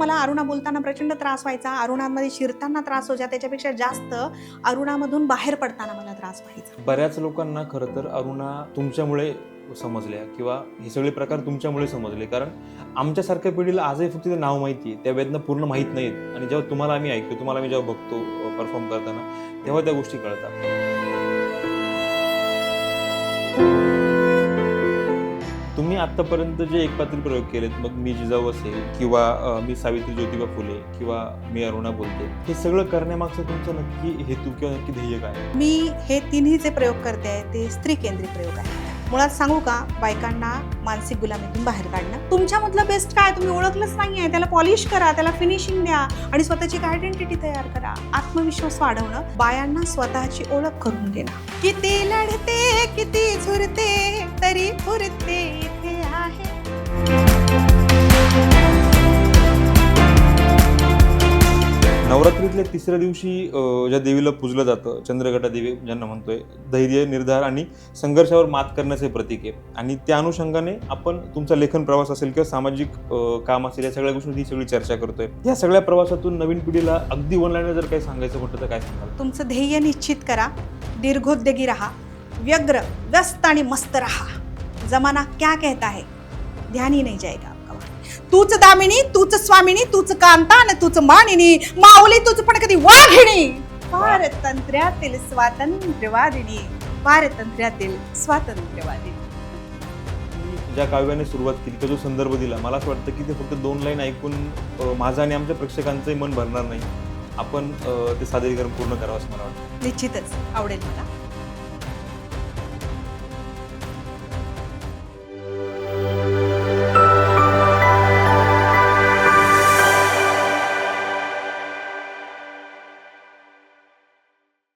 मला अरुणा बोलताना प्रचंड त्रास व्हायचा. अरुणामध्ये शिरताना त्रास व्हायचा. त्याच्यापेक्षा जास्त अरुणामधून बाहेर पडताना मला त्रास व्हायचा. बऱ्याच लोकांना खरं तर अरुणा तुमच्यामुळे समजल्या किंवा हे सगळे प्रकार तुमच्यामुळे समजले. कारण आमच्यासारख्या पिढीला आजही फक्त ते नाव माहिती आहे. त्या वेदना पूर्ण माहीत नाहीत आणि जेव्हा तुम्हाला आम्ही ऐकतो तुम्हाला आम्ही जेव्हा बघतो परफॉर्म करताना तेव्हा त्या गोष्टी कळतात. आत्तापर्यंत आतापर्यंत जे एकपात्री प्रयोग केलेत मग मी जिजाऊ असेल किंवा मी सावित्री ज्योतिबा फुले किंवा मी अरुणा बोलते हे सगळं करण्यामागचं तुमचं नक्की हेतू किंवा नक्की ध्येय काय? मी हे तिन्ही जे प्रयोग करते आहे ते स्त्री केंद्रित प्रयोग आहे मुळात सांगू का बायकांना मानसिक गुलामीतून बाहेर काढणं? तुमच्यामधलं बेस्ट काय? तुम्ही ओळखलंच नाही आहे त्याला पॉलिश करा त्याला फिनिशिंग द्या आणि स्वतःची एक आयडेंटिटी तयार करा. आत्मविश्वास वाढवणं बायांना स्वतःची ओळख करून देणं. किती लढते किती झुरते तरी फुरते नवरात्रीतल्या तिसऱ्या दिवशी ज्या देवीला पूजलं जातं चंद्रगटा देवी ज्यांना म्हणतोय धैर्य निर्धार आणि संघर्षावर मात करण्याचे प्रतीक आहे. आणि त्या अनुषंगाने आपण तुमचा लेखन प्रवास असेल किंवा सामाजिक काम असेल या सगळ्या गोष्टी सगळी चर्चा करतोय. या सगळ्या प्रवासातून नवीन पिढीला अगदी ऑनलाईन जर काही सांगायचं म्हटलं तर काय सांगाल? तुमचं ध्येय निश्चित करा. दीर्घोद्योगी राहा. व्यग्र व्यस्त आणि मस्त राहा. जमाना क्या कहता है? ध्यान ही नाही जाएगा तूच दामिनी तूच स्वामिनी तूच कांता आणि तूच मानिनी. माऊली तूच पण कधी वाघिणी. पारतंत्र्यातील स्वातंत्र्यवादिनी. पारतंत्र्यातील स्वातंत्र्यवादिनी. ज्या काव्याने सुरुवात केली तो जो संदर्भ दिला मला असं वाटतं की ते फक्त दोन लाईन ऐकून माझं आणि आमच्या प्रेक्षकांचंही मन भरणार नाही. आपण ते सादरीकरण पूर्ण करावं असं मला वाटतं. निश्चितच. आवडेल मला.